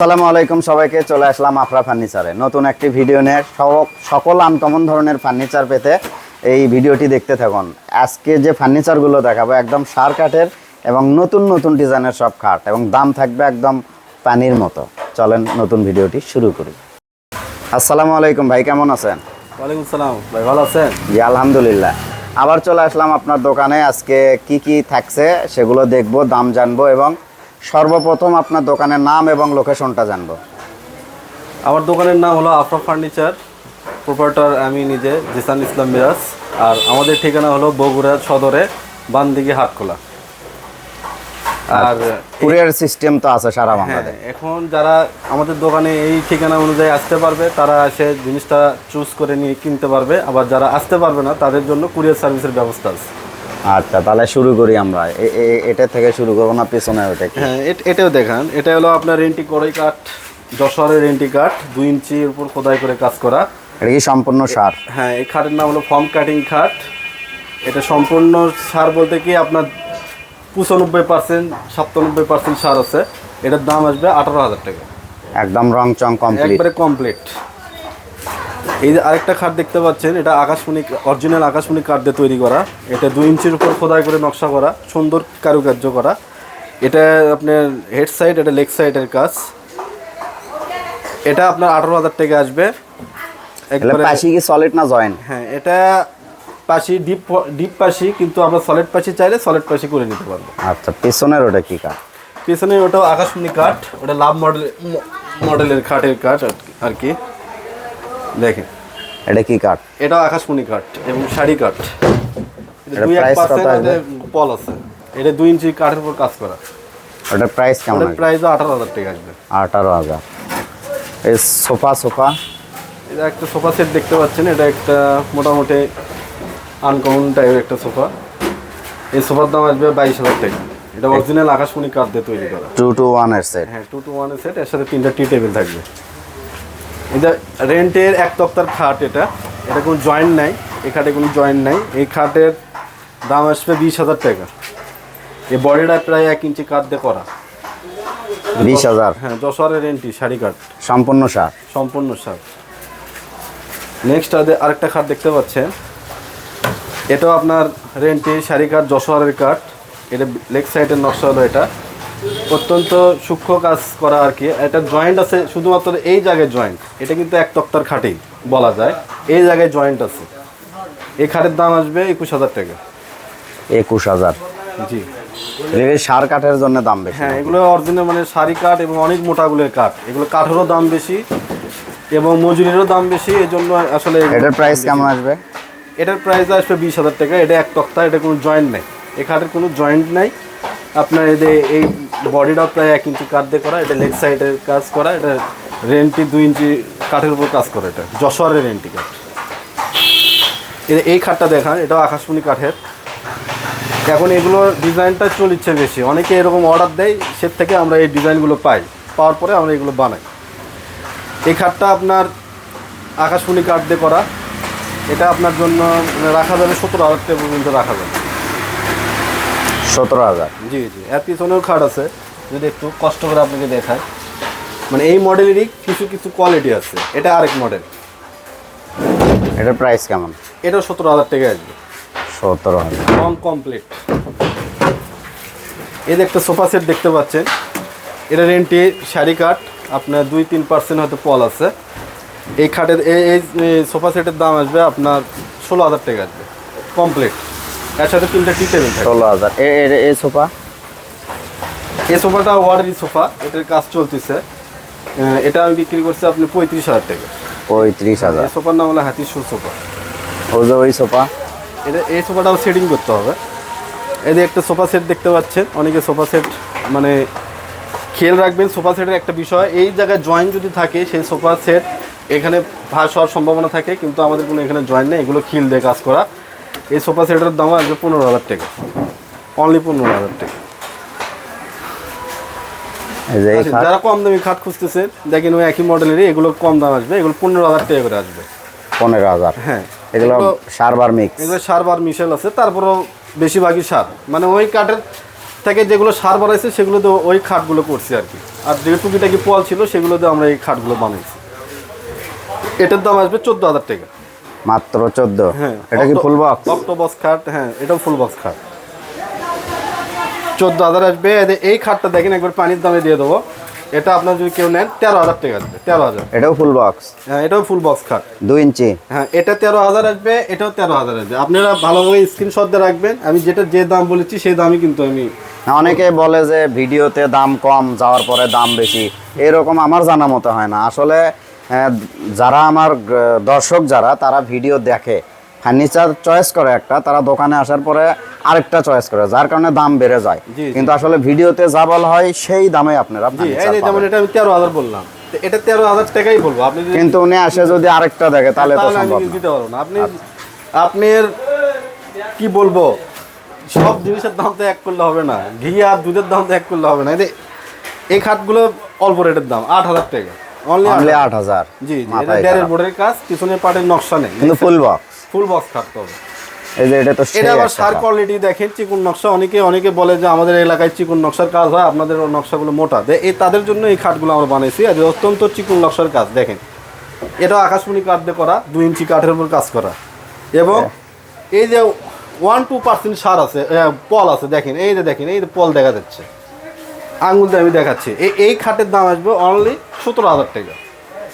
আসসালামু আলাইকুম সবাইকে চলে আসলাম আফরা ফার্নিচারে। নতুন একটি ভিডিও নিয়ে সব- সকল আনকমন ধরনের ফার্নিচার পেতে এই ভিডিওটি দেখতে থাকুন। আজকে যে ফার্নিচারগুলো দেখাবো একদম সার কাঠের এবং নতুন নতুন ডিজাইনের সব খাট এবং দাম থাকবে একদম পানির মতো। চলেন নতুন ভিডিওটি শুরু করি। আসসালামু আলাইকুম ভাই কেমন আছেন? ওয়ালাইকুম সালাম। ভাই ভালো আছেন? জি আলহামদুলিল্লাহ। আবার চলে আসলাম আপনার দোকানে। আজকে কি কি থাকছে সেগুলো দেখব দাম জানব এবং সর্বপ্রথম আপনার দোকানের নাম এবং লোকেশনটা জানব। আমার দোকানের নাম হলো আফরা ফার্নিচার প্রোপারেটর আমি নিজে জিসান ইসলাম মিরাজ। আর আমাদের ঠিকানা হলো বগুড়া সদরে বানদিঘি হাটখোলা। আর কুরিয়ার সিস্টেম তো আছে সারা হ্যাঁ বাংলাদেশ। এখন যারা আমাদের দোকানে এই ঠিকানা অনুযায়ী আসতে পারবে তারা এসে জিনিসটা চুজ করে নিয়ে কিনতে পারবে। আবার যারা আসতে পারবে না তাদের জন্য কুরিয়ার সার্ভিসের ব্যবস্থা আছে। আচ্ছা তাহলে শুরু করি আমরা। এটা থেকে শুরু করব না পেছনে ওটা হ্যাঁ এট- এটাও দেখান। এটা হলো আপনার রেন্টি কড়াই কাঠ যশোরের রেন্টি কাঠ দুই ইঞ্চির উপর খোদাই করে কাজ করা। এটা কি সম্পূর্ণ সার? হ্যাঁ এই খাটের নাম হলো ফর্ম কাটিং খাট। এটা সম্পূর্ণ সার বলতে কি আপনার পঁচানব্বই পার্সেন্ট সাতানব্বই পার্সেন্ট সার আছে। এটার দাম আসবে আঠারো হাজার টাকা। একদম রং চং কমপ্লিট একবারে কমপ্লিট এই যে আরেকটা খাট দেখতে পাচ্ছেন এটা আকাশমণি অরিজিনাল আকাশমণি কাঠ দিয়ে তৈরি করা। এটা দুই ইঞ্চির উপর খোদাই করে নকশা করা সুন্দর কারুকার্য করা। এটা আপনার হেড সাইড এটা লেগ সাইডের কাজ। এটা আপনার আঠারো হাজার টাকা আসবে। একবারে পাশি কি সলিড না জয়েন্ট হ্যাঁ এটা পাশি ডিপ ডিপ পাশি কিন্তু আমরা সলিড পাশি চাইলে সলিড পাশি করে নিতে পারব। আচ্ছা পেছনের ওটা কি কাঠ? পেছনে ওটা আকাশমণি কাঠ ওটা লাভ মডেল মডেলের কাঠের কাঠ আর কি। দেখেন। এটা কি কাঠ? এটাও আকাশমণি কাঠ এবং শাড়ি কাঠ। এটা কত আসবে? পল আছে। এটা দুই ইঞ্চি কাঠের উপর কাজ করা। ওটার প্রাইস কেমন প্রাইস আঠারো হাজার টাকা আসবে। আঠারো হাজার। এই সোফা সোফা? এটা একটা সোফা সেট দেখতে পাচ্ছেন। এটা একটা মোটামুটি আনকমন টাইপের একটা সোফা। এই সোফার দাম আসবে বাইশ হাজার টাকা। এটা অরিজিনাল আকাশমণি কাঠ দিয়ে তৈরি করা। টু টু ওয়ানের সেট হ্যাঁ টু টু ওয়ানের সেট এর সাথে তিনটা টি টেবিল থাকবে। এটা রেন্টের এক তক্তার খাট এটা। এটা কোনো জয়েন্ট নাই এই খাটে কোনো জয়েন্ট নাই। এই খাটের দাম আসবে বিশ হাজার টাকা। এই বডিটা প্রায় এক ইঞ্চি কাঠ দিয়ে করা। বিশ হাজার? হ্যাঁ যশোরের রেন্টি শাড়ি কাঠ। সম্পূর্ণ সার? সম্পূর্ণ সার। নেক্সট আরেকটা খাট দেখতে পাচ্ছেন। এটাও আপনার রেন্টি শাড়ি কাঠ যশোরের কাঠ। এটা লেগ সাইডের নকশা হলো এটা। অত্যন্ত সূক্ষ্ম কাজ করা আর কি। এটা জয়েন্ট আছে শুধুমাত্র এই জায়গায় জয়েন্ট এটা কিন্তু এক তক্তার খাটেই বলা যায়। এই জায়গায় জয়েন্ট আছে। এই খাটের দাম আসবে একুশ হাজার টাকা। একুশ হাজার। জি। এই সার কাঠের জন্য দাম বেশি। হ্যাঁ এগুলো অরিজিনাল মানে শাড়ি কাঠ এবং অনেক মোটাগুলোর কাঠ। এগুলো কাঠেরও দাম বেশি এবং মজুরিরও দাম বেশি এই জন্য আসলে এটার প্রাইস কেমন আসবে? এটার প্রাইস আসবে বিশ হাজার টাকা। এটা এক তক্তা এটা কোনো জয়েন্ট নেই। এই খাটের কোনো জয়েন্ট নাই। আপনার এদের এই বডিটাও প্রায় এক ইঞ্চি কাঠ দিয়ে করা, এটা লেগ সাইডের কাজ করা, এটা রেন্টি দুই ইঞ্চি কাঠের উপর কাজ করা এটা যশোয়ারের রেন্টি কাঠ। এ- এই খাটটা দেখান, এটাও আকাশমণি কাঠের। এখন এগুলো ডিজাইনটা চলিচ্ছে বেশি। অনেকে এরকম অর্ডার দেয়, সে থেকে আমরা এই ডিজাইনগুলো পাই। পাওয়ার পরে আমরা এগুলো বানাই। এই খাটটা আপনার আকাশমণি কাঠ দিয়ে করা। এটা আপনার জন্য রাখা যাবে সতেরো হাজার টাকা পর্যন্ত রাখা যাবে। সতেরো হাজার। জি জি। এর পিছনেও খাট আছে যদি একটু কষ্ট করে আপনাকে দেখায় মানে এই মডেলেরই কিছু কিছু কোয়ালিটি আছে। এটা আরেক মডেল এটার প্রাইস কেমন? এটাও সতেরো হাজার টাকা আসবে। সতেরো হাজার। কম কমপ্লিট এই যে একটা সোফা সেট দেখতে পাচ্ছেন এটা রেন্টে শাড়ি কাঠ আপনার দুই তিন পার্সেন্ট হয়তো পল আছে। এই খাটের এই এই সোফা সেটের দাম আসবে আপনার ষোলো হাজার টাকা আসবে। কমপ্লিট এর সাথে তিনটা টি টেবিল থাকবে ষোলো হাজার। এ এ- সোফা? এই সোফাটা ওয়ার্ডারি সোফা এটার কাজ চলতেছে। এটা আমি বিক্রি করছি আপনি পঁয়ত্রিশ হাজার টাকা। পঁয়ত্রিশ হাজার। সোফার নাম হলো হাতিসুর সোফা। ওই যে ওই সোফা? এটা এই সোফাটাও সেটিং করতে হবে। যে একটা সোফা সেট দেখতে পাচ্ছেন অনেকে সোফা সেট মানে খেয়াল রাখবেন সোফা সেটের একটা বিষয় এই জায়গায় জয়েন্ট যদি থাকে সেই সোফা সেট এখানে ভাস হওয়ার সম্ভাবনা থাকে কিন্তু আমাদের কোনো এখানে জয়েন্ট নেই এগুলো খিল দিয়ে কাজ করা। এই সোফা সেটের দাম আসবে পনেরো হাজার টাকা। অনলি পনেরো হাজার টাকা। যারা কম দামি খাট খুঁজতেছে দেখেন ওই একই মডেলেরই এগুলো কম দাম আসবে এগুলো পনেরো হাজার টাকা করে আসবে। পনেরো হাজার। হ্যাঁ। এগুলো সারবার মিক্স এগুলো সার বার মিশেল আছে তারপরেও বেশিরভাগই সার। মানে ওই কাঠের থেকে যেগুলো সার বাড়াইছে সেগুলো তো ওই খাটগুলো করছি আর কি। আর যে টুকিটাকি পোয়াল ছিল সেগুলো দিয়ে আমরা এই খাটগুলো বানাইছি। এটার দাম আসবে চোদ্দ হাজার টাকা। মাত্র চোদ্দ। হ্যাঁ এটা কি ফুল বক্স অক্টোবক্স খাট হ্যাঁ এটাও ফুল বক্স খাট। চোদ্দ হাজার আসবে এই খাটটা দেখেন একবার পানির দামে দিয়ে দেবো। এটা আপনার যদি কেউ নেন তেরো হাজার টাকা আসবে তেরো হাজার। এটাও ফুল বক্স হ্যাঁ এটাও ফুল বক্স খাট। দুই ইঞ্চি? হ্যাঁ এটা তেরো হাজার আসবে এটাও তেরো হাজার আসবে। আপনারা ভালোভাবে স্ক্রিনশট দিয়ে রাখবেন। আমি যেটা যে দাম বলেছি সেই দামই কিন্তু আমি অনেকে বলে যে ভিডিওতে দাম কম যাওয়ার পরে দাম বেশি। এরকম আমার জানা মতো হয় না। আসলে যারা আমার দর্শক যারা তারা ভিডিও দেখে। ফার্নিচার চয়েস করে একটা তারা দোকানে আসার পরে আরেকটা চয়েস করে যার কারণে দাম বেড়ে যায়। কিন্তু আসলে ভিডিওতে যা বলা হয় সেই দামে আপনারা যেমন এটা আমি তেরো হাজার বললাম। তো এটা তেরো হাজার টাকাই বলব। আপনি কিন্তু উনি আসে যদি আরেকটা দেখে তাহলে তো সম্ভব। দিতে পারব না। আপনি আপনার কি বলব? সব জিনিসের দাম তো এক করলে হবে না। ঘি আর দুধের দাম তো এক করলে হবে না। এই খাটগুলো অল্প রেটের দাম আট হাজার টাকা। অনলি অনলি আট হাজার। জি জি এটা খারাপ। বোর্ডের কাজ পিছনের পাটের নকশা নেই। কিন্তু ফুল বক্স ফুল বক্স হবে। এই যে এটা তো এটা আবার সার কোয়ালিটি দেখেন চিকুন নকশা। অনেকে অনেকে বলে যে আমাদের এলাকায় চিকুন নকশার কাজ হয় আপনাদের নকশাগুলো মোটা। এই তাদের জন্য এই খাটগুলো আমরা বানাইছি। আর অত্যন্ত চিকুন নকশার কাজ দেখেন। এটা আকাশমণি কাঠ দিয়ে করা দুই ইঞ্চি কাঠের উপর কাজ করা। এবং এই যে ওয়ান টু পার্সেন্ট সার আছে পল আছে দেখেন এই যে দেখেন এই যে পল দেখা যাচ্ছে। আঙুল দিয়ে আমি দেখাচ্ছি। এই এই খাটের দাম আসবে অনলি সতেরো হাজার টাকা।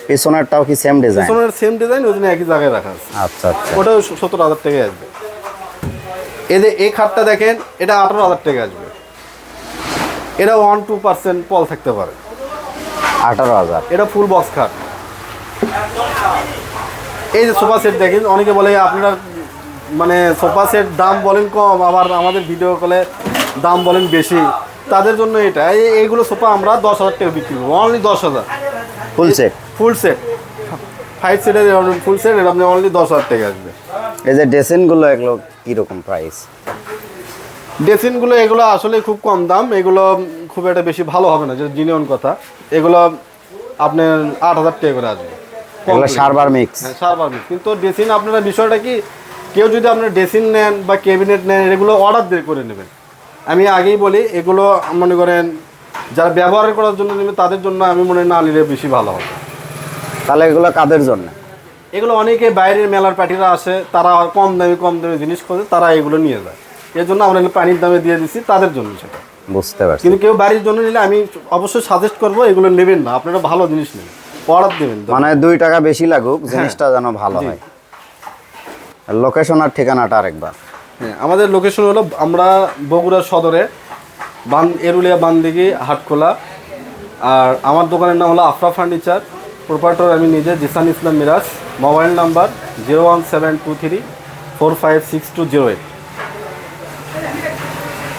পিছনেরটাও কি সেম ডিজাইন পিছনের সেম ডিজাইন ওই জন্য একই জায়গায় রাখা আছে। আচ্ছা আচ্ছা। ওটাও সত্তর হাজার টাকা আসবে। এই যে এই খাটটা দেখেন এটা আঠারো হাজার টাকা আসবে। এটা ওয়ান টু পার্সেন্ট পল থাকতে পারে। আঠারো হাজার। এটা ফুল বক্স খাট। এই যে সোফা সেট দেখেন অনেকে বলে আপনারা মানে সোফা সেট দাম বলেন কম আবার আমাদের ভিডিও কলে দাম বলেন বেশি। তাদের জন্য এটা। এই এইগুলো সোফা আমরা দশ হাজার টাকা বিক্রি করব। অনলি দশ হাজার। Full set full set five সিটের ফুল সেট এটা আপনি অনলি দশ হাজার টাকা আসবে। এই যে ড্রেসিংগুলো এগুলো কীরকম প্রাইস ড্রেসিনগুলো এগুলো আসলে খুব কম দাম। এগুলো খুব একটা বেশি ভালো হবে না যেটা জিনিয়ন কথা। এগুলো আপনার আট হাজার টাকা করে আসবে। এগুলো সারবার মিক্স হ্যাঁ সারবার মিক্স। কিন্তু ড্রেসিন আপনারা বিষয়টা কি কেউ যদি আপনার ড্রেসিন নেন বা ক্যাবিনেট নেন এগুলো অর্ডার দিয়ে করে নেবেন। আমি আগেই বলি এগুলো মনে করেন যারা ব্যবহার করার জন্য নেবে তাদের জন্য আমি মনে না নিলে বেশি ভালো হবে। তাহলে এগুলো কাদের জন্য? এগুলো অনেকে বাইরের মেলার পার্টিরা আসে তারা কম দামে কম দামে জিনিস খোঁজে তারা এগুলো নিয়ে যায়। এর জন্য আমরা পানির দামে দিয়ে দিচ্ছি তাদের জন্য সেটা। বুঝতে পারছি। কিন্তু কেউ বাড়ির জন্য নিলে আমি অবশ্যই সাজেস্ট করব এগুলো নেবেন না আপনারা ভালো জিনিস নেবেন অর্ডার দেবেন। মানে দুই টাকা বেশি লাগুক জিনিসটা যেন ভালো। হয়। লোকেশন আর ঠিকানাটা আরেকবার। হ্যাঁ আমাদের লোকেশন হলো আমরা বগুড়া সদরে, বান এরুলিয়া বান্দিগি হাটখোলা। আর আমার দোকানের নাম হলো আফরা ফার্নিচার। প্রোপারেটর আমি নিজে, Jisan Islam Miraj. Mobile number zero one seven two three four five six two zero eight